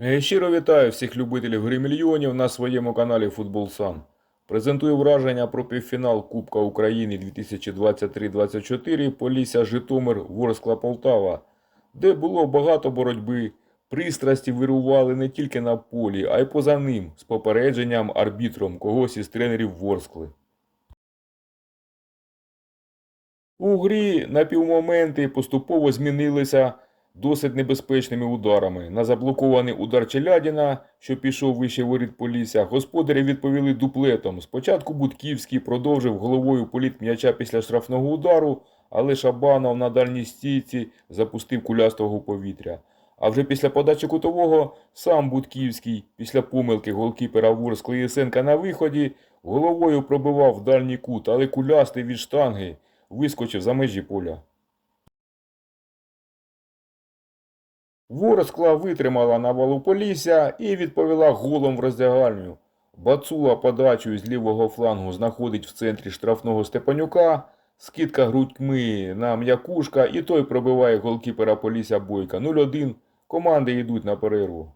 Е, Щиро вітаю всіх любителів гри мільйонів на своєму каналі Футбол Сан. Презентую враження про півфінал Кубка України 2023-24 Полісся Житомир Ворскла Полтава, де було багато боротьби, пристрасті вирували не тільки на полі, а й поза ним з попередженням арбітром когось із тренерів Ворскли. У грі на півмоменти поступово змінилися досить небезпечними ударами. На заблокований удар Челядіна, що пішов вище воріт Полісся, господарі відповіли дуплетом. Спочатку Будківський продовжив головою політ м'яча після штрафного удару, але Шабанов на дальній стійці запустив кулястого повітря. А вже після подачі кутового сам Будківський, після помилки голкіпера Ворскли Єсенка на виході, головою пробивав дальній кут, але кулястий від штанги вискочив за межі поля. Ворскла витримала навалу Полісся і відповіла голом в роздягальню. Бацула подачу з лівого флангу знаходить в центрі штрафного Степанюка, скидка грудьми на м'якушка і той пробиває голкіпера Полісся Бойка 0-1. Команди йдуть на перерву.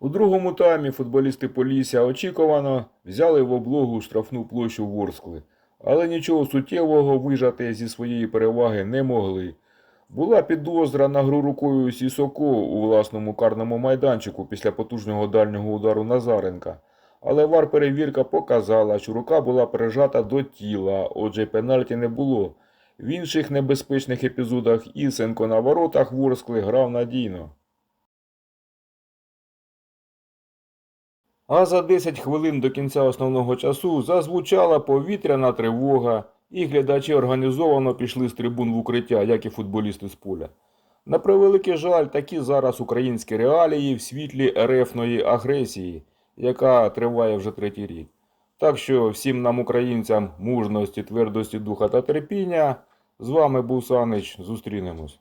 У другому таймі футболісти Полісся очікувано взяли в облогу штрафну площу Ворскли, але нічого суттєвого вижати зі своєї переваги не могли. Була підозра на гру рукою Сісоко у власному карному майданчику після потужного дальнього удару Назаренка. Але вар-перевірка показала, що рука була прижата до тіла, отже пенальті не було. В інших небезпечних епізодах Ісенко на воротах Ворскли грав надійно. А за 10 хвилин до кінця основного часу зазвучала повітряна тривога, і глядачі організовано пішли з трибун в укриття, як і футболісти з поля. На превеликий жаль, такі зараз українські реалії в світлі рефної агресії, яка триває вже третій рік. Так що всім нам, українцям, мужності, твердості духа та терпіння. З вами був Санич. Зустрінемось.